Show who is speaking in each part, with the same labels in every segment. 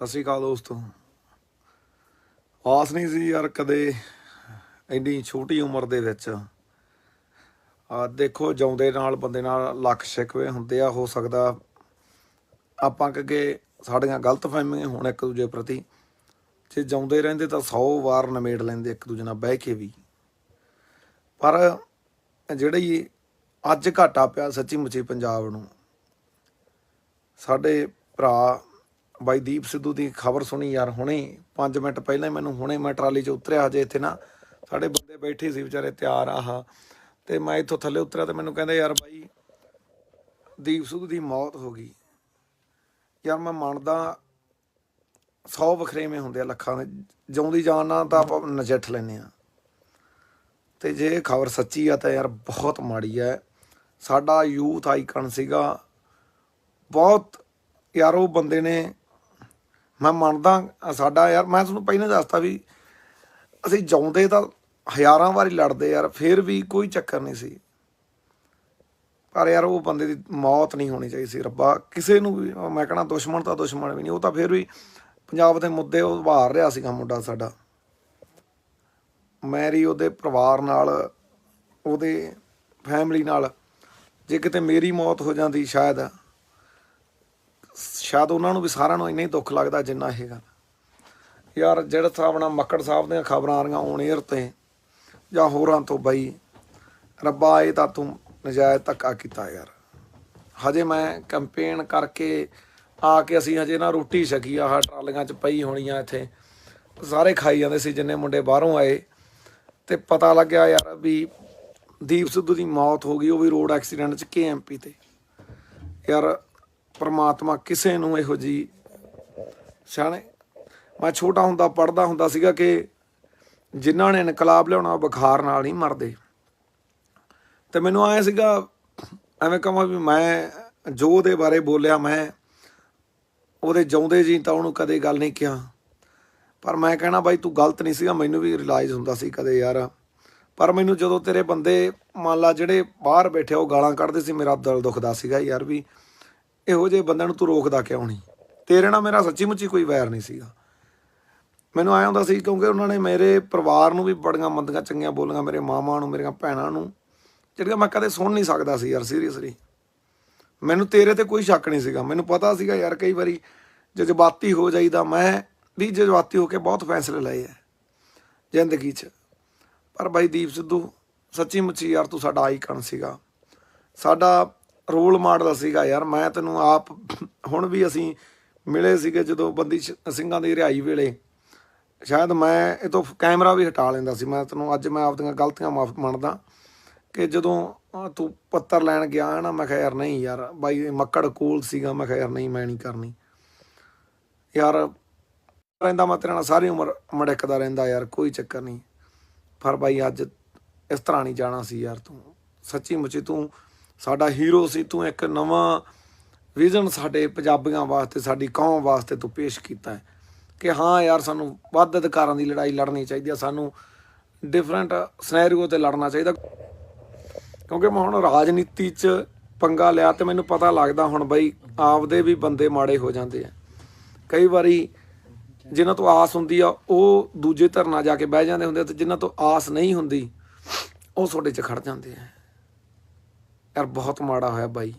Speaker 1: ਸਤਿ ਸ਼੍ਰੀ ਅਕਾਲ ਦੋਸਤੋ। ਆਸ ਨਹੀਂ ਸੀ ਯਾਰ ਕਦੇ ਇੰਨੀ ਛੋਟੀ ਉਮਰ ਦੇ ਵਿੱਚ। ਆ ਦੇਖੋ, ਜਿਉਂਦੇ ਨਾਲ ਬੰਦੇ ਨਾਲ ਲੱਖ ਸ਼ਿਕਵੇ ਹੁੰਦੇ ਆ, ਹੋ ਸਕਦਾ ਆਪਾਂ ਕਹੇ ਸਾਡੀਆਂ ਗਲਤ ਫਹਿਮੀਆਂ ਹੋਣ ਇੱਕ ਦੂਜੇ ਪ੍ਰਤੀ। ਜੇ ਜਿਉਂਦੇ ਰਹਿੰਦੇ ਤਾਂ 100 ਵਾਰ ਨਿਮੇੜ ਲੈਂਦੇ ਇੱਕ ਦੂਜੇ ਨਾਲ ਬਹਿ ਕੇ ਵੀ। ਪਰ ਜਿਹੜੀ ਅੱਜ ਘਾਟਾ ਪਿਆ ਸੱਚੀ ਮੁੱਚੀ ਪੰਜਾਬ ਨੂੰ, ਸਾਡੇ ਭਰਾ ਬਾਈ ਦੀਪ ਸਿੱਧੂ ਦੀ ਖਬਰ ਸੁਣੀ ਯਾਰ ਹੁਣੇ 5 ਮਿੰਟ ਪਹਿਲਾਂ ਹੀ ਮੈਨੂੰ ਹੁਣੇ ਮੈਂ ਟਰਾਲੀ 'ਚ ਉਤਰਿਆ ਹਜੇ ਇੱਥੇ ਨਾ, ਸਾਡੇ ਬੰਦੇ ਬੈਠੇ ਸੀ ਵਿਚਾਰੇ ਤਿਆਰ, ਆਹ। ਤੇ ਮੈਂ ਇੱਥੋਂ ਥੱਲੇ ਉਤਰਿਆ ਤੇ ਮੈਨੂੰ ਕਹਿੰਦੇ ਯਾਰ ਬਾਈ, ਦੀਪ ਸਿੱਧੂ ਦੀ ਮੌਤ ਹੋ ਗਈ। ਯਾਰ ਮੈਂ ਮੰਨਦਾ 100 ਵਖਰੇਵੇਂ ਹੁੰਦੇ ਆ ਲੱਖਾਂ ਦੇ, ਜਿਉਂਦੀ ਜਾਨ ਨਾਲ ਤਾਂ ਆਪਾਂ ਨਜਿੱਠ ਲੈਨੇ ਆ ਤੇ ਜੇ ਖਬਰ ਸੱਚੀ ਆ ਤਾਂ ਯਾਰ ਬਹੁਤ ਮਾੜੀ ਹੈ ਸਾਡਾ ਯੂਥ ਆਈਕਨ ਸੀਗਾ, ਬਹੁਤ ਯਾਰ ਉਹ ਬੰਦੇ ਨੇ ਮੈਂ ਮੰਨਦਾ ਸਾਡਾ ਯਾਰ, ਮੈਂ ਤੁਹਾਨੂੰ ਪਹਿਲਾਂ ਦੱਸਤਾ ਵੀ ਅਸੀਂ ਜਾਉਂਦੇ ਤਾਂ ਹਜ਼ਾਰਾਂ ਵਾਰੀ ਲੜਦੇ ਯਾਰ, ਫਿਰ ਵੀ ਕੋਈ ਚੱਕਰ ਨਹੀਂ ਸੀ। ਪਰ ਯਾਰ ਉਹ ਬੰਦੇ ਦੀ ਮੌਤ ਨਹੀਂ ਹੋਣੀ ਚਾਹੀਦੀ ਸੀ, ਰੱਬਾ, ਕਿਸੇ ਨੂੰ ਵੀ ਮੈਂ ਕਹਣਾ ਦੁਸ਼ਮਣ ਤਾਂ ਦੁਸ਼ਮਣ ਵੀ ਨਹੀਂ, ਉਹ ਤਾਂ ਫਿਰ ਵੀ ਪੰਜਾਬ ਦੇ ਮੁੱਦੇ ਉਹ ਉਭਾਰ ਰਿਹਾ ਸੀਗਾ ਮੁੰਡਾ ਸਾਡਾ। ਮੈਰੀ ਉਹਦੇ ਪਰਿਵਾਰ ਨਾਲ, ਉਹਦੇ ਫੈਮਿਲੀ ਨਾਲ, ਜੇ ਕਿਤੇ ਮੇਰੀ ਮੌਤ ਹੋ ਜਾਂਦੀ ਸ਼ਾਇਦ ਸ਼ਾਇਦ ਉਹਨਾਂ ਨੂੰ ਵੀ ਸਾਰਿਆਂ ਨੂੰ ਇੰਨਾ ਹੀ ਦੁੱਖ ਲੱਗਦਾ ਜਿੰਨਾ ਹੈਗਾ ਗੱਲ। ਯਾਰ ਜਿਹੜਾ ਹਿਸਾਬ ਨਾਲ ਮੱਕੜ ਸਾਹਿਬ ਦੀਆਂ ਖਬਰਾਂ ਆ ਰਹੀਆਂ ਔਨ 에ਅਰ ਤੇ, ਜਾਂ ਹੋਰਾਂ ਤੋਂ ਬਈ, ਰੱਬਾ ਇਹ ਤਾਂ ਤੂੰ ਨਜਾਇਜ਼ ਧੱਕਾ ਕੀਤਾ ਯਾਰ। ਹਜੇ ਮੈਂ ਕੈਂਪੇਨ ਕਰਕੇ ਆ ਕੇ ਅਸੀਂ ਹਜੇ ਨਾ ਰੋਟੀ ਛਕੀ ਆ, ਆਹ ਟਰਾਲੀਆਂ 'ਚ ਪਈ ਹੋਣੀ ਆ ਇੱਥੇ। ਸਾਰੇ ਖਾਈ ਜਾਂਦੇ ਸੀ ਜਿੰਨੇ ਮੁੰਡੇ ਬਾਹਰੋਂ ਆਏ। ਤੇ ਪਤਾ ਲੱਗਿਆ ਯਾਰ ਵੀ ਦੀਪ ਸਿੱਧੂ ਦੀ ਮੌਤ ਹੋ ਗਈ, ਉਹ ਵੀ ਰੋਡ ਐਕਸੀਡੈਂਟ 'ਚ ਕੇਐਮਪੀ ਤੇ। ਯਾਰ ਪਰਮਾਤਮਾ ਕਿਸੇ ਨੂੰ ਇਹੋ ਜੀ ਸਿਆਣੇ। ਮੈਂ ਛੋਟਾ ਹੁੰਦਾ ਪੜਦਾ ਹੁੰਦਾ ਸੀਗਾ ਕਿ ਜਿਨ੍ਹਾਂ ਨੇ ਇਨਕਲਾਬ ਲਿਆਉਣਾ ਉਹ ਬੁਖਾਰ ਨਾਲ ਨਹੀਂ ਮਰਦੇ। ਤੇ ਮੈਨੂੰ ਆਇਆ ਸੀਗਾ, ਐਵੇਂ ਕਹਾਂ ਵੀ ਮੈਂ ਜੋ ਦੇ ਬਾਰੇ ਬੋਲਿਆ, ਮੈਂ ਉਹਦੇ ਜਿਉਂਦੇ ਜੀ ਤਾਂ ਉਹਨੂੰ ਕਦੇ ਗੱਲ ਨਹੀਂ ਕਿਹਾ। ਪਰ ਮੈਂ ਕਹਿਣਾ, ਬਾਈ ਤੂੰ ਗਲਤ ਨਹੀਂ ਸੀਗਾ, ਮੈਨੂੰ ਵੀ ਰਿਅਲਾਈਜ਼ ਹੁੰਦਾ ਸੀ ਕਦੇ ਯਾਰ। ਪਰ ਮੈਨੂੰ ਜਦੋਂ ਤੇਰੇ ਬੰਦੇ, ਮੰਨ ਲਾ ਜਿਹੜੇ ਬਾਹਰ ਬੈਠੇ ਉਹ ਗਾਲਾਂ ਕੱਢਦੇ ਸੀ, ਮੇਰਾ ਦਿਲ ਦੁਖਦਾ ਸੀਗਾ ਯਾਰ ਵੀ ਇਹੋ ਜਿਹੇ ਬੰਦਿਆਂ ਨੂੰ ਤੂੰ ਰੋਕਦਾ ਕਿਉਂ ਨਹੀਂ? ਤੇਰੇ ਨਾਲ ਮੇਰਾ ਸੱਚੀ ਮੁੱਚੀ ਕੋਈ ਵੈਰ ਨਹੀਂ ਸੀਗਾ। ਮੈਨੂੰ ਆਇਆ ਹੁੰਦਾ ਸੀ ਕਿਉਂਕਿ ਉਹਨਾਂ ਨੇ ਮੇਰੇ ਪਰਿਵਾਰ ਨੂੰ ਵੀ ਬੜੀਆਂ ਮੰਦੀਆਂ, ਚੰਗੀਆਂ ਬੋਲੀਆਂ, ਮੇਰੇ ਮਾਮਾ ਨੂੰ, ਮੇਰੀਆਂ ਭੈਣਾਂ ਨੂੰ, ਜਿਹੜੀਆਂ ਮੈਂ ਕਦੇ ਸੁਣ ਨਹੀਂ ਸਕਦਾ ਸੀ ਯਾਰ ਸੀਰੀਅਸਲੀ ਮੈਨੂੰ ਤੇਰੇ ਤੇ ਕੋਈ ਸ਼ੱਕ ਨਹੀਂ ਸੀਗਾ। ਮੈਨੂੰ ਪਤਾ ਸੀਗਾ ਯਾਰ, ਕਈ ਵਾਰੀ ਜਜ਼ਬਾਤੀ ਹੋ ਜਾਈਦਾ। ਮੈਂ ਵੀ ਜਜ਼ਬਾਤੀ ਹੋ ਕੇ ਬਹੁਤ ਫੈਸਲੇ ਲਏ ਆ, ਜ਼ਿੰਦਗੀ 'ਚ। ਪਰ ਬਾਈ ਦੀਪ ਸਿੱਧੂ ਸੱਚੀ ਮੁੱਚੀ ਯਾਰ ਤੂੰ ਸਾਡਾ ਆਈਕਨ ਸੀਗਾ। ਸਾਡਾ ਰੋਲ ਮਾਡਲ ਸੀਗਾ ਯਾਰ, ਮੈਂ ਤੈਨੂੰ ਆਪ ਹੁਣ ਵੀ ਅਸੀਂ ਮਿਲੇ ਸੀਗੇ ਜਦੋਂ ਬੰਦੀ ਸਿੰਘਾਂ ਦੀ ਰਿਹਾਈ ਵੇਲੇ। ਸ਼ਾਇਦ ਮੈਂ ਇਹ ਤੋਂ ਕੈਮਰਾ ਵੀ ਹਟਾ ਲੈਂਦਾ ਸੀ, ਮੈਂ ਤੈਨੂੰ ਅੱਜ ਮੈਂ ਆਪਦੀਆਂ ਗਲਤੀਆਂ ਮਾਫ ਮੰਨਦਾ ਕਿ ਜਦੋਂ ਤੂੰ ਪੱਤਰ ਲੈਣ ਗਿਆ ਨਾ, ਮੈਂ ਕਿਹਾ ਯਾਰ ਨਹੀਂ ਯਾਰ, ਬਾਈ ਮੱਕੜ ਕੋਲ ਸੀਗਾ, ਮੈਂ ਕਿਹਾ ਯਾਰ ਨਹੀਂ, ਮੈਂ ਨਹੀਂ ਕਰਨੀ। ਯਾਰ ਰਹਿੰਦਾ ਮੈਂ ਤੇਰੇ ਨਾਲ, ਸਾਰੀ ਉਮਰ ਮੜਕਦਾ ਰਹਿੰਦਾ ਯਾਰ, ਕੋਈ ਚੱਕਰ ਨਹੀਂ। ਪਰ ਬਾਈ ਅੱਜ ਇਸ ਤਰ੍ਹਾਂ ਨਹੀਂ ਜਾਣਾ ਸੀ ਯਾਰ ਤੂੰ। ਸੱਚੀ ਮੁੱਚੀ ਤੂੰ ਸਾਡਾ ਹੀਰੋ ਸੀ, ਤੂੰ ਇੱਕ ਨਵਾਂ ਵਿਜ਼ਨ ਸਾਡੇ ਪੰਜਾਬੀਆਂ ਵਾਸਤੇ, ਸਾਡੀ ਕੌਮ ਵਾਸਤੇ ਤੂੰ ਪੇਸ਼ ਕੀਤਾ ਹੈ। ਕਿ ਹਾਂ ਯਾਰ, ਸਾਨੂੰ ਵੱਧ ਅਧਿਕਾਰਾਂ ਦੀ ਲੜਾਈ ਲੜਨੀ ਚਾਹੀਦੀ ਆ, ਸਾਨੂੰ ਡਿਫਰੈਂਟ ਸਿਨੈਰੀਓ ਤੇ ਲੜਨਾ ਚਾਹੀਦਾ। ਕਿਉਂਕਿ ਮੈਂ ਹੁਣ ਰਾਜਨੀਤੀ 'ਚ ਪੰਗਾ ਲਿਆ ਤੇ ਮੈਨੂੰ ਪਤਾ ਲੱਗਦਾ ਹੁਣ ਬਈ ਆਪਦੇ ਵੀ ਬੰਦੇ ਮਾੜੇ ਹੋ ਜਾਂਦੇ ਆ। ਕਈ ਵਾਰੀ ਜਿਨ੍ਹਾਂ ਤੋਂ ਆਸ ਹੁੰਦੀ ਆ, ਉਹ ਦੂਜੇ ਧਰਨਾ ਜਾ ਕੇ ਬਹਿ ਜਾਂਦੇ ਹੁੰਦੇ ਆ ਤੇ ਜਿਨ੍ਹਾਂ ਤੋਂ ਆਸ ਨਹੀਂ ਹੁੰਦੀ, ਉਹ ਤੁਹਾਡੇ 'ਚ ਖੜ ਜਾਂਦੇ ਆ। ਯਾਰ ਬਹੁਤ ਮਾੜਾ ਹੋਇਆ ਬਾਈ।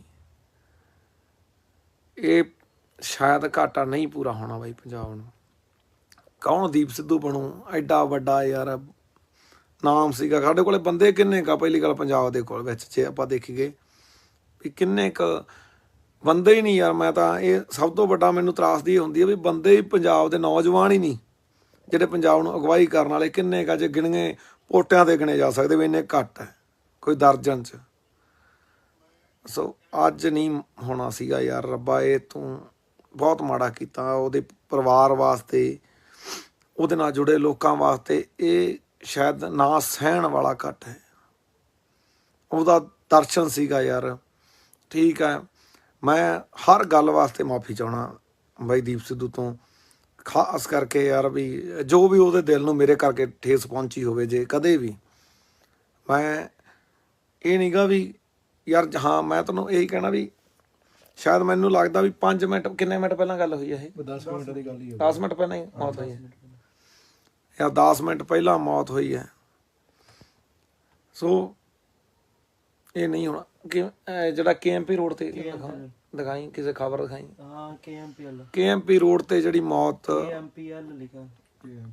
Speaker 1: ਇਹ ਸ਼ਾਇਦ ਘਾਟਾ ਨਹੀਂ ਪੂਰਾ ਹੋਣਾ ਬਾਈ ਪੰਜਾਬ ਨੂੰ। ਕੌਣ ਦੀਪ ਸਿੱਧੂ ਬਣੂ? ਐਡਾ ਵੱਡਾ ਯਾਰ ਨਾਮ ਸੀਗਾ। ਸਾਡੇ ਕੋਲੇ ਬੰਦੇ ਕਿੰਨੇ ਕਾ ਪਹਿਲੀ ਗੱਲ ਪੰਜਾਬ ਦੇ ਕੋਲ ਵਿੱਚ ਜੇ ਆਪਾਂ ਦੇਖੀਏ ਵੀ ਕਿੰਨੇ ਕ ਬੰਦੇ ਹੀ ਨਹੀਂ ਯਾਰ। ਮੈਂ ਤਾਂ ਇਹ ਸਭ ਤੋਂ ਵੱਡਾ ਮੈਨੂੰ ਤਰਾਸਦੀ ਹੁੰਦੀ ਹੈ ਵੀ ਬੰਦੇ ਹੀ ਪੰਜਾਬ ਦੇ ਨੌਜਵਾਨ ਹੀ ਨਹੀਂ, ਜਿਹੜੇ ਪੰਜਾਬ ਨੂੰ ਅਗਵਾਈ ਕਰਨ ਵਾਲੇ ਕਿੰਨੇ ਕਾ ਜੇ ਗਿਣਗੇ ਪੋਟਿਆਂ ਤੇ ਗਿਣੇ ਜਾ ਸਕਦੇ ਵੀ ਇੰਨੇ ਘੱਟ ਹੈ ਕੋਈ ਦਰਜਨ ਚ। ਸੋ ਅੱਜ ਨਹੀਂ ਹੋਣਾ ਸੀਗਾ ਯਾਰ ਰੱਬਾ, ਇਹ ਤੂੰ ਬਹੁਤ ਮਾੜਾ ਕੀਤਾ ਉਹਦੇ ਪਰਿਵਾਰ ਵਾਸਤੇ, ਉਹਦੇ ਨਾਲ ਜੁੜੇ ਲੋਕਾਂ ਵਾਸਤੇ, ਇਹ ਸ਼ਾਇਦ ਨਾ ਸਹਿਣ ਵਾਲਾ ਘਟ ਹੈ। ਉਹਦਾ ਦਰਸ਼ਨ ਸੀਗਾ ਯਾਰ। ਠੀਕ ਹੈ, ਮੈਂ ਹਰ ਗੱਲ ਵਾਸਤੇ ਮਾਫੀ ਚਾਹਣਾ ਬਾਈ ਦੀਪ ਸਿੱਧੂ ਤੋਂ, ਖਾਸ ਕਰਕੇ ਯਾਰ ਵੀ ਜੋ ਵੀ ਉਹਦੇ ਦਿਲ ਨੂੰ ਮੇਰੇ ਕਰਕੇ ਠੇਸ ਪਹੁੰਚੀ ਹੋਵੇ ਜੇ ਕਦੇ ਵੀ। ਮੈਂ ਇਹ ਨਹੀਂਗਾ ਵੀ ਯਾਰ ਹਾਂ ਮੈਂ ਤੁਹਾਨੂੰ ਇਹੀ ਕਹਿਣਾ ਵੀ ਸ਼ਾਇਦ ਮੈਨੂੰ ਲੱਗਦਾ ਵੀ 5 ਮਿੰਟ ਕਿੰਨੇ ਮਿੰਟ ਪਹਿਲਾਂ ਗੱਲ ਹੋਈ ਹੈ ਇਹ?
Speaker 2: 10 ਮਿੰਟ ਦੀ ਗੱਲ ਹੀ
Speaker 1: 10 ਮਿੰਟ ਪਹਿਲਾਂ ਹੀ ਮੌਤ ਹੋਈ ਹੈ ਜਾਂ 10 ਮਿੰਟ ਪਹਿਲਾਂ ਮੌਤ ਹੋਈ ਹੈ ਸੋ ਇਹ ਨਹੀਂ ਹੋਣਾ। ਕਿ ਜਿਹੜਾ ਕੇਐਮਪੀ ਰੋਡ ਤੇ ਦਿਖਾਈ ਕਿਸੇ ਖਬਰ ਦਿਖਾਈ?
Speaker 3: ਹਾਂ ਕੇਐਮਪੀਐਲ
Speaker 1: ਕੇਐਮਪੀ ਰੋਡ ਤੇ ਜਿਹੜੀ ਮੌਤ
Speaker 3: ਕੇਐਮਪੀਐਲ ਲਿਖਾ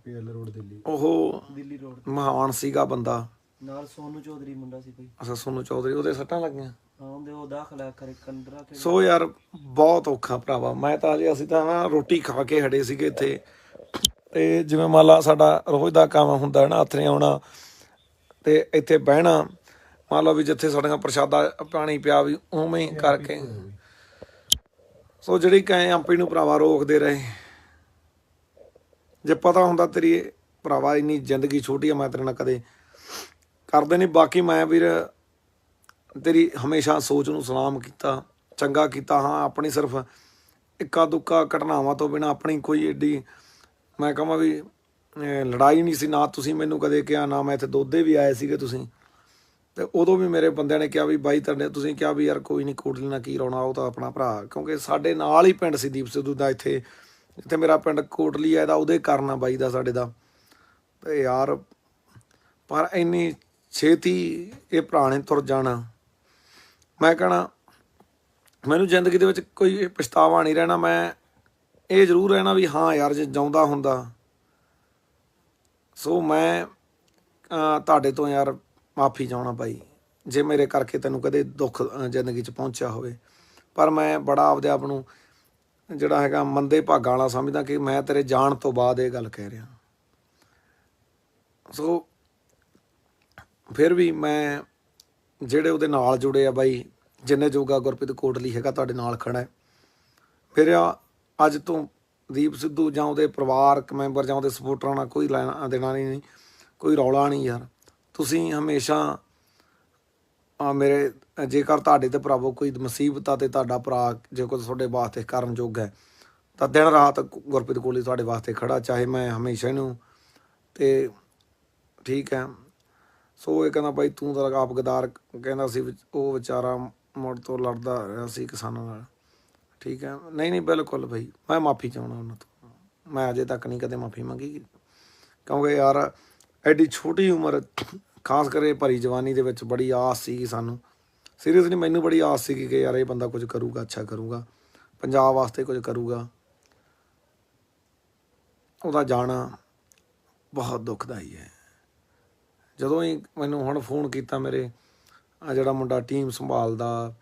Speaker 2: ਪੀਐਲ ਰੋਡ ਦਿੱਲੀ।
Speaker 1: ਉਹ
Speaker 3: ਦਿੱਲੀ ਰੋਡ
Speaker 1: ਮਹਾਨ ਸੀਗਾ ਬੰਦਾ।
Speaker 3: ਨਾਲ ਸੋਨੂ ਚੌਧਰੀ ਮੁੰਡਾ ਸੀ ਕੋਈ
Speaker 1: ਅਸਾਂ ਸੋਨੂੰ ਚੌਧਰੀ ਉਹਦੇ ਸੱਟਾਂ ਲੱਗੀਆਂ?
Speaker 3: ਹਾਂ ਉਹਦੇ ਉਹ ਦਾਖਲਾ ਕਰੇ ਕੰਦਰਾ ਕੇ
Speaker 1: ਸੋ ਯਾਰ ਬਹੁਤ ਔਖਾ ਭਰਾਵਾ। ਮੈਂ ਤਾਂ ਅਜੇ ਅਸੀਂ ਤਾਂ ਨਾ ਰੋਟੀ ਖਾ ਕੇ ਹੜੇ ਸੀਗੇ ਇੱਥੇ। ਤੇ ਜਿਵੇਂ ਮੰਨ ਲਾ ਸਾਡਾ ਰੋਜ਼ ਦਾ ਕੰਮ ਹੁੰਦਾ ਹੈ ਨਾ ਹੱਥ ਨੇ ਆਉਣਾ ਤੇ ਇੱਥੇ ਬਹਿਣਾ ਮੰਨ ਲਓ ਵੀ ਜਿੱਥੇ ਸਾਡੀਆਂ ਪ੍ਰਸ਼ਾਦਾ ਪਾਣੀ ਪਿਆ ਵੀ ਉਵੇਂ ਹੀ ਕਰਕੇ। ਸੋ ਜਿਹੜੀ ਕਹੇ ਅੰਪੀ ਨੂੰ ਭਰਾਵਾ ਰੋਕਦੇ ਰਹੇ। ਜੇ ਪਤਾ ਹੁੰਦਾ ਤੇਰੀ ਭਰਾਵਾ ਇੰਨੀ ਜ਼ਿੰਦਗੀ ਛੋਟੀ ਆ ਮੈਂ ਤੇਰੇ ਨਾਲ ਕਦੇ ਕਰਦੇ ਨਹੀਂ ਬਾਕੀ ਮੈਂ ਵੀਰ ਤੇਰੀ ਹਮੇਸ਼ਾ ਸੋਚ ਨੂੰ ਸਲਾਮ ਕੀਤਾ, ਚੰਗਾ ਕੀਤਾ। ਹਾਂ, ਆਪਣੀ ਸਿਰਫ ਇੱਕਾ ਦੁੱਕਾ ਘਟਨਾਵਾਂ ਤੋਂ ਬਿਨਾ ਆਪਣੀ ਕੋਈ ਏਡੀ, ਮੈਂ ਕਹਾਂ ਵੀ ਲੜਾਈ ਨਹੀਂ ਸੀ। ਨਾ ਤੁਸੀਂ ਮੈਨੂੰ ਕਦੇ ਕਿਹਾ, ਨਾ ਮੈਂ ਇੱਥੇ ਦੋਦੇ ਵੀ ਆਏ ਸੀਗੇ ਤੁਸੀਂ। ਤੇ ਉਦੋਂ ਵੀ ਮੇਰੇ ਬੰਦਿਆਂ ਨੇ ਕਿਹਾ ਵੀ, ਬਾਈ ਤੁਹਾਡੇ ਤੁਸੀਂ ਕਿਹਾ ਵੀ, ਯਾਰ ਕੋਈ ਨਹੀਂ, ਕੋਟਲੀ ਨਾਲ ਕੀ ਰੌਣਾ ਉਹ ਤਾਂ ਆਪਣਾ ਭਰਾ। ਕਿਉਂਕਿ ਸਾਡੇ ਨਾਲ ਹੀ ਪਿੰਡ ਸੀ ਦੀਪ ਸਿੱਧੂ ਦਾ ਇੱਥੇ। ਜਿੱਥੇ ਮੇਰਾ ਪਿੰਡ ਕੋਟਲੀ ਆ, ਇਹਦਾ ਉਹਦੇ ਕਾਰਨ ਆ ਬਾਈ ਦਾ, ਸਾਡੇ ਦਾ। ਤੇ ਯਾਰ, ਪਰ ਇੰਨੀ ਛੇਤੀ ਇਹ ਭਰਾ ਨੇ ਤੁਰ ਜਾਣਾ। ਮੈਂ ਕਹਣਾ, ਮੈਨੂੰ ਜ਼ਿੰਦਗੀ ਦੇ ਵਿੱਚ ਕੋਈ ਪਛਤਾਵਾ ਨਹੀਂ ਰਹਿਣਾ। ਮੈਂ ਇਹ ਜ਼ਰੂਰ ਰਹਿਣਾ ਵੀ ਹਾਂ ਯਾਰ, ਜੇ ਜਾਉਂਦਾ ਹੁੰਦਾ। ਸੋ ਮੈਂ ਤੁਹਾਡੇ ਤੋਂ ਯਾਰ ਮਾਫੀ ਚਾਹਣਾ ਭਾਈ, ਜੇ ਮੇਰੇ ਕਰਕੇ ਤੈਨੂੰ ਕਦੇ ਦੁੱਖ ਜ਼ਿੰਦਗੀ 'ਚ ਪਹੁੰਚਿਆ ਹੋਵੇ। ਪਰ ਮੈਂ ਬੜਾ ਆਪਦੇ ਆਪ ਨੂੰ ਜਿਹੜਾ ਹੈਗਾ ਮੰਦੇ ਭਾਗਾਂ ਵਾਲਾ ਸਮਝਦਾ ਕਿ ਮੈਂ ਤੇਰੇ ਜਾਣ ਤੋਂ ਬਾਅਦ ਇਹ ਗੱਲ ਕਹਿ ਰਿਹਾ। ਸੋ ਫਿਰ ਵੀ ਮੈਂ ਜਿਹੜੇ ਉਹਦੇ ਨਾਲ ਜੁੜੇ ਆ ਬਾਈ, ਜਿੰਨੇ ਜੋਗਾ ਗੁਰਪ੍ਰੀਤ ਕੋਟਲੀ ਹੈਗਾ ਤੁਹਾਡੇ ਨਾਲ ਖੜਾ ਹੈ। ਫਿਰ ਅੱਜ ਤੋਂ ਦੀਪ ਸਿੱਧੂ ਜਾਂ ਉਹਦੇ ਪਰਿਵਾਰਕ ਮੈਂਬਰ ਜਾਂ ਉਹਦੇ ਸਪੋਰਟਰਾਂ ਨਾਲ ਕੋਈ ਲੈਣਾ ਦੇਣਾ ਨਹੀਂ ਕੋਈ ਰੌਲਾ ਨਹੀਂ ਯਾਰ। ਤੁਸੀਂ ਹਮੇਸ਼ਾ ਆ ਮੇਰੇ, ਜੇਕਰ ਤੁਹਾਡੇ ਤੇ ਭਰਾਵੋ ਕੋਈ ਮੁਸੀਬਤ ਆ ਤੇ ਤੁਹਾਡਾ ਭਰਾ ਜੇ ਕੋਈ ਤੁਹਾਡੇ ਵਾਸਤੇ ਕਰਨ ਯੋਗ ਹੈ, ਤਾਂ ਦਿਨ ਰਾਤ ਗੁਰਪ੍ਰੀਤ ਕੋਹਲੀ ਤੁਹਾਡੇ ਵਾਸਤੇ ਖੜਾ, ਚਾਹੇ ਮੈਂ ਹਮੇਸ਼ਾ ਇਹਨੂੰ ਤੇ ਠੀਕ ਹੈ। ਸੋ ਇਹ ਕਹਿੰਦਾ ਬਾਈ ਤੂੰ ਤਾਂ ਆਪ ਗਦਾਰ ਕਹਿੰਦਾ ਸੀ ਉਹ ਵਿਚਾਰਾ ਮੁੜ ਤੋਂ ਲੜਦਾ ਰਿਹਾ ਸੀ ਕਿਸਾਨਾਂ ਨਾਲ। ਠੀਕ ਹੈ? ਨਹੀਂ ਨਹੀਂ, ਬਿਲਕੁਲ ਭਾਈ ਮੈਂ ਮਾਫੀ ਚਾਹਣਾ ਉਹਨਾਂ ਤੋਂ। ਮੈਂ ਅਜੇ ਤੱਕ ਨਹੀਂ ਕਦੇ ਮਾਫੀ ਮੰਗੀ। ਕਿਉਂਕਿ ਯਾਰ, ਐਡੀ ਛੋਟੀ ਉਮਰ, ਖਾਸ ਕਰੇ ਭਰੀ ਜਵਾਨੀ ਦੇ ਵਿੱਚ ਬੜੀ ਆਸ ਸੀਗੀ ਸਾਨੂੰ। ਸੀਰੀਅਸਲੀ ਮੈਨੂੰ ਬੜੀ ਆਸ ਸੀਗੀ ਕਿ ਯਾਰ ਇਹ ਬੰਦਾ ਕੁਝ ਕਰੂਗਾ, ਅੱਛਾ ਕਰੂਗਾ। ਪੰਜਾਬ ਵਾਸਤੇ ਕੁਝ ਕਰੂਗਾ। ਉਹਦਾ ਜਾਣਾ ਬਹੁਤ ਦੁਖਦਾਈ ਹੈ। ਜਦੋਂ ਹੀ ਮੈਨੂੰ ਹੁਣ ਫੋਨ ਕੀਤਾ ਮੇਰੇ ਆ ਜਿਹੜਾ ਮੁੰਡਾ ਟੀਮ ਸੰਭਾਲਦਾ,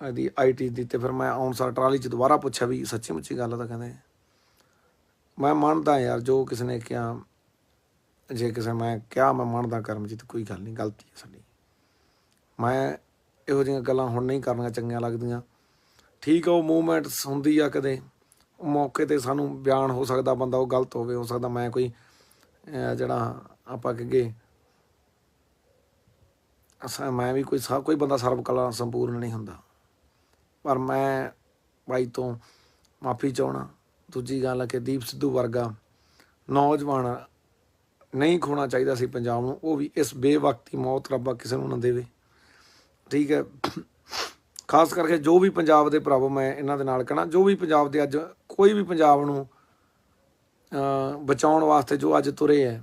Speaker 1: ਇਹਦੀ ਆਈਟੀ ਦੀ ਤੇ ਫਿਰ ਮੈਂ ਆਉਣ ਆਨਸਰ ਟਰਾਲੀ ਚ ਦੁਬਾਰਾ ਪੁੱਛਿਆ ਵੀ ਸੱਚੀ ਮੁੱਚੀ ਗੱਲ ਤਾਂ ਕਹਿੰਦੇ, ਮੈਂ ਮੰਨਦਾ ਯਾਰ ਜੋ ਕਿਸੇ ਨੇ ਕਿਹਾ, ਜੇ ਕਿਸੇ ਮੈਂ ਕਿਹਾ ਮੈਂ ਮੰਨਦਾ ਕਰਮਜੀਤ, ਕੋਈ ਗੱਲ ਨਹੀਂ, ਗਲਤੀ ਹੈ ਸਾਡੀ। ਮੈਂ ਇਹੋ ਜਿਹੀਆਂ ਗੱਲਾਂ ਹੁਣ ਨਹੀਂ ਕਰਨੀਆਂ ਚੰਗੀਆਂ ਲੱਗਦੀਆਂ। ਠੀਕ ਆ, ਉਹ ਮੂਵਮੈਂਟਸ ਹੁੰਦੀ ਆ ਕਦੇ ਮੌਕੇ ਤੇ ਸਾਨੂੰ ਬਿਆਨ ਹੋ ਸਕਦਾ ਬੰਦਾ, ਉਹ ਗਲਤ ਹੋਵੇ, ਹੋ ਸਕਦਾ ਮੈਂ ਕੋਈ ਜਿਹੜਾ ਆਪਾਂ ਕਹੀਏ ਅਸਾਂ ਮੈਂ ਵੀ ਕੋਈ ਸਭ ਕੋਈ ਬੰਦਾ ਸਰਵ ਕਲਾ ਸੰਪੂਰਨ ਨਹੀਂ ਹੁੰਦਾ। ਪਰ ਮੈਂ ਬਾਈ ਤੋਂ ਮਾਫੀ ਚਾਹਣਾ ਦੂਜੀ ਗੱਲ ਹੈ ਕਿ ਦੀਪ ਸਿੱਧੂ ਵਰਗਾ ਨੌਜਵਾਨ ਨਹੀਂ ਖੋਣਾ ਚਾਹੀਦਾ ਸੀ ਪੰਜਾਬ ਨੂੰ, ਉਹ ਵੀ ਇਸ ਬੇਵਕਤੀ ਮੌਤ ਰੱਬਾ ਕਿਸੇ ਨੂੰ ਨਾ ਦੇਵੇ। ਠੀਕ ਹੈ। ਖਾਸ ਕਰਕੇ ਜੋ ਵੀ ਪੰਜਾਬ ਦੇ ਭਰਾਵੋ, ਮੈਂ ਇਹਨਾਂ ਦੇ ਨਾਲ ਕਹਣਾ, ਜੋ ਵੀ ਪੰਜਾਬ ਦੇ ਅੱਜ ਕੋਈ ਵੀ ਪੰਜਾਬ ਨੂੰ ਬਚਾਉਣ ਵਾਸਤੇ ਜੋ ਅੱਜ ਤੁਰੇ ਹੈ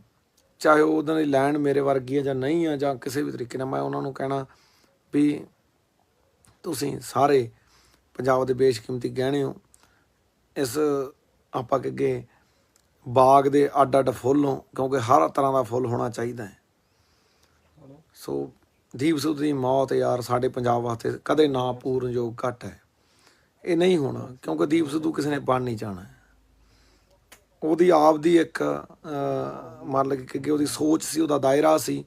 Speaker 1: ਚਾਹੇ ਉਹ ਉਹਨਾਂ ਦੀ ਲੈਂਡ ਮੇਰੇ ਵਰਗੀ ਹੈ ਜਾਂ ਨਹੀਂ ਹੈ ਜਾਂ ਕਿਸੇ ਵੀ ਤਰੀਕੇ ਨਾਲ ਮੈਂ ਉਹਨਾਂ ਨੂੰ ਕਹਿਣਾ ਵੀ ਤੁਸੀਂ ਸਾਰੇ ਪੰਜਾਬ ਦੇ ਬੇਸ਼ਕੀਮਤੀ ਗਹਿਣੇ ਹੋ। ਇਸ ਆਪਾਂ ਕਹੀਏ ਬਾਗ ਦੇ ਅੱਡ ਅੱਡ ਫੁੱਲ ਹੋ, ਕਿਉਂਕਿ ਹਰ ਤਰ੍ਹਾਂ ਦਾ ਫੁੱਲ ਹੋਣਾ ਚਾਹੀਦਾ ਹੈ। ਸੋ ਦੀਪ ਸਿੱਧੂ ਦੀ ਮੌਤ ਯਾਰ ਸਾਡੇ ਪੰਜਾਬ ਵਾਸਤੇ ਕਦੇ ਨਾ ਪੂਰਨਯੋਗ ਘਟ ਹੈ। ਇਹ ਨਹੀਂ ਹੋਣਾ, ਕਿਉਂਕਿ ਦੀਪ ਸਿੱਧੂ ਕਿਸੇ ਨੇ ਬਣ ਨਹੀਂ ਜਾਣਾ। ਉਹਦੀ ਆਪ ਦੀ ਇੱਕ ਮੰਨ ਲਓ ਕਿ ਕਿ ਉਹਦੀ ਸੋਚ ਸੀ ਉਹਦਾ ਦਾਇਰਾ ਸੀ।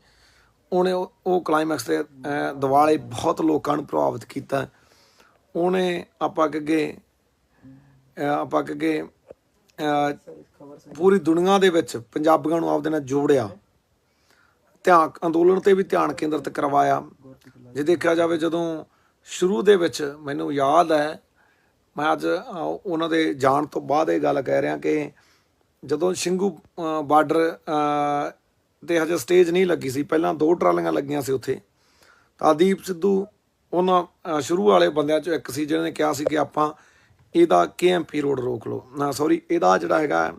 Speaker 1: ਉਹਨੇ ਉਹ- ਉਹ ਕਲਾਈਮੈਕਸ ਦੇ ਅਹ, ਦਿਵਾਲੇ ਬਹੁਤ ਲੋਕਾਂ ਨੂੰ ਪ੍ਰਭਾਵਿਤ ਕੀਤਾ। ਉਹਨੇ ਆਪਾਂ ਕਹੀਏ ਆਪਾਂ ਕਹੀਏ ਅਹ, ਪੂਰੀ ਦੁਨੀਆ ਦੇ ਵਿੱਚ ਪੰਜਾਬੀਆਂ ਨੂੰ ਆਪਦੇ ਨਾਲ ਜੋੜਿਆ। ਧਿਆਨ ਅੰਦੋਲਨ ਤੇ ਵੀ ਧਿਆਨ ਕੇਂਦਰਿਤ ਕਰਵਾਇਆ। ਜੇ ਦੇਖਿਆ ਜਾਵੇ ਜਦੋਂ ਸ਼ੁਰੂ ਦੇ ਵਿੱਚ ਮੈਨੂੰ ਯਾਦ ਹੈ ਮੈਂ ਅੱਜ ਉਹਨਾਂ ਦੇ ਜਾਣ ਤੋਂ ਬਾਅਦ ਇਹ ਗੱਲ ਕਹਿ ਰਿਹਾ ਕਿ ਜਦੋਂ ਸਿੰਘੂ ਬਾਰਡਰ ਤੇ ਹਜੇ ਸਟੇਜ ਨਹੀਂ ਲੱਗੀ ਸੀ ਪਹਿਲਾਂ ਦੋ ਟਰਾਲੀਆਂ ਲੱਗੀਆਂ ਸੀ ਉੱਥੇ। ਤਾਂ ਦੀਪ ਸਿੱਧੂ ਉਹਨਾਂ ਸ਼ੁਰੂ ਵਾਲੇ ਬੰਦਿਆਂ ਚੋਂ ਇੱਕ ਸੀ ਜਿਹਨੇ ਕਿਹਾ ਸੀ ਕਿ ਆਪਾਂ ਇਹਦਾ ਕੇਐਮਪੀ ਰੋਡ ਰੋਕ ਲਓ। ਨਾ ਸੌਰੀ ਇਹਦਾ ਜਿਹੜਾ ਹੈਗਾ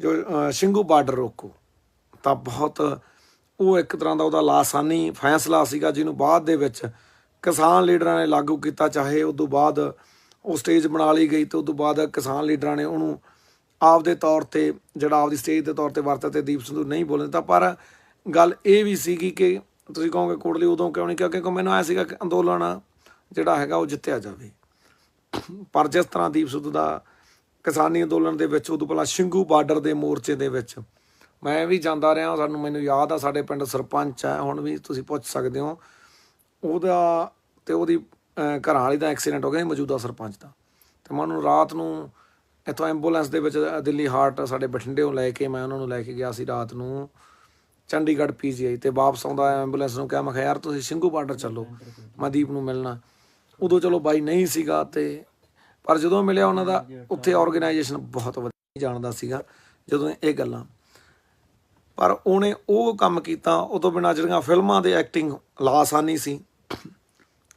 Speaker 1: ਜੋ ਅਹ, ਸਿੰਘੂ ਬਾਰਡਰ ਰੋਕੋ। ਤਾਂ ਬਹੁਤ ਉਹ ਇੱਕ ਤਰ੍ਹਾਂ ਦਾ ਉਹਦਾ ਲਾਸਾਨੀ ਫੈਸਲਾ ਸੀਗਾ ਜਿਹਨੂੰ ਬਾਅਦ ਦੇ ਵਿੱਚ ਕਿਸਾਨ ਲੀਡਰਾਂ ਨੇ ਲਾਗੂ ਕੀਤਾ ਚਾਹੇ ਉਸ ਤੋਂ ਬਾਅਦ ਉਹ ਸਟੇਜ ਬਣਾ ਲਈ ਗਈ ਤੇ ਉਸ ਤੋਂ ਬਾਅਦ ਕਿਸਾਨ ਲੀਡਰਾਂ ਨੇ ਉਹਨੂੰ ਆਪਦੇ ਤੌਰ ਤੇ, ਜਿਹੜਾ ਆਪਦੀ ਸਟੇਜ ਦੇ ਤੌਰ ਤੇ ਵਰਤਿਆ ਤੇ ਦੀਪ ਸੰਧੂ ਨਹੀਂ ਬੋਲਣ ਦਿੱਤਾ। ਪਰ ਗੱਲ ਇਹ ਵੀ ਸੀਗੀ ਕਿ ਤੁਸੀਂ ਕਹੋਗੇ ਕੋਟਲੀ ਉਦੋਂ ਕਿਉਂ ਨਹੀਂ ਕਿਹਾ? ਕਿਉਂਕਿ ਮੈਨੂੰ ਆਇਆ ਸੀਗਾ ਕਿ ਅੰਦੋਲਨ ਜਿਹੜਾ ਹੈਗਾ ਉਹ ਜਿੱਤਿਆ ਜਾਵੇ। ਪਰ ਜਿਸ ਤਰ੍ਹਾਂ ਦੀਪ ਸਿੱਧੂ ਦਾ ਕਿਸਾਨੀ ਅੰਦੋਲਨ ਦੇ ਵਿੱਚ, ਉਦੋਂ ਪਹਿਲਾਂ ਸਿੰਘੂ ਬਾਰਡਰ ਦੇ ਮੋਰਚੇ ਦੇ ਵਿੱਚ ਮੈਂ ਵੀ ਜਾਂਦਾ ਰਿਹਾ। ਸਾਨੂੰ ਮੈਨੂੰ ਯਾਦ ਆ, ਸਾਡੇ ਪਿੰਡ ਸਰਪੰਚ ਹੈ, ਹੁਣ ਵੀ ਤੁਸੀਂ ਪੁੱਛ ਸਕਦੇ ਹੋ। ਉਹਦਾ ਤੇ ਉਹਦੀ ਘਰਾਂ ਵਾਲੀ ਦਾ ਐਕਸੀਡੈਂਟ ਹੋ ਗਿਆ ਮੌਜੂਦਾ ਸਰਪੰਚ ਦਾ। ਤੇ ਮੈਂ ਉਹਨੂੰ ਰਾਤ ਨੂੰ ਇੱਥੋਂ ਐਂਬੂਲੈਂਸ ਦੇ ਵਿੱਚ ਦਿੱਲੀ ਹਾਰਟ ਸਾਡੇ ਬਠਿੰਡੇੋਂ ਲੈ ਕੇ ਮੈਂ ਉਹਨਾਂ ਨੂੰ ਲੈ ਕੇ ਗਿਆ ਸੀ ਰਾਤ ਨੂੰ, ਚੰਡੀਗੜ੍ਹ ਪੀਜੀਆਈ ਤੇ ਵਾਪਸ ਆਉਂਦਾ ਐਂਬੂਲੈਂਸ ਨੂੰ ਕਿਹਾ, ਮੈਂ ਕਿਹਾ, ਯਾਰ ਤੁਸੀਂ ਸਿੰਘੂ ਬਾਰਡਰ ਚੱਲੋ, ਮੈਂ ਦੀਪ ਨੂੰ ਮਿਲਣਾ। ਉਦੋਂ ਚਲੋ ਬਾਈ ਨਹੀਂ ਸੀਗਾ ਤੇ ਪਰ ਜਦੋਂ ਮਿਲਿਆ ਉਹਨਾਂ ਦਾ, ਉੱਥੇ ਆਰਗੇਨਾਈਜੇਸ਼ਨ ਬਹੁਤ ਵਧੀਆ ਜਾਣਦਾ ਸੀਗਾ, ਜਦੋਂ ਇਹ ਗੱਲਾਂ। ਪਰ ਉਹਨੇ ਉਹ ਕੰਮ ਕੀਤਾ, ਉਹ ਤੋਂ ਬਿਨਾਂ ਜਿਹੜੀਆਂ ਫਿਲਮਾਂ ਦੇ ਐਕਟਿੰਗ ਲਾਸਾਨੀ ਸੀ।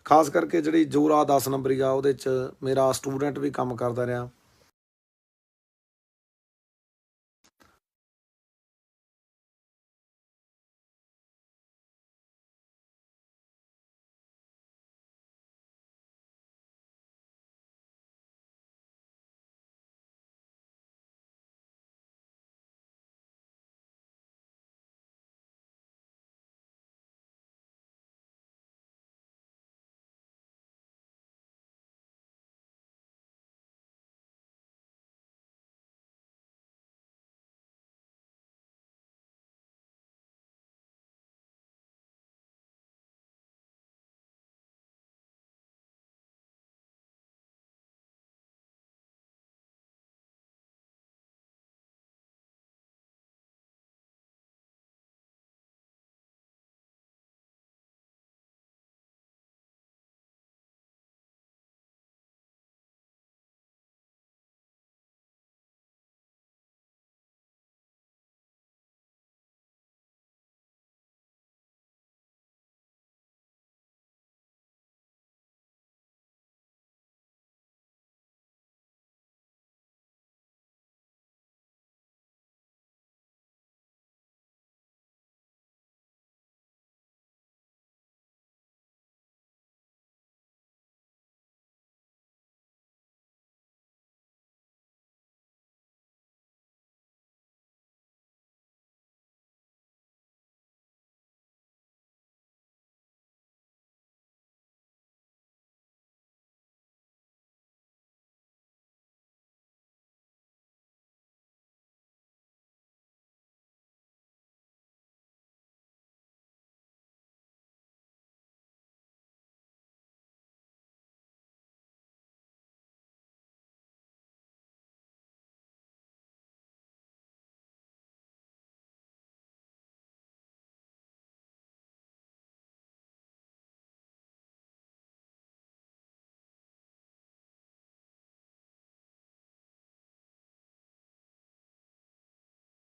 Speaker 1: ਖਾਸ ਕਰਕੇ ਜਿਹੜੀ ਜੋਰਾ 10 ਨੰਬਰੀ ਆ, ਉਹਦੇ ਚ ਮੇਰਾ ਸਟੂਡੈਂਟ ਵੀ ਕੰਮ ਕਰਦਾ ਰਿਹਾ।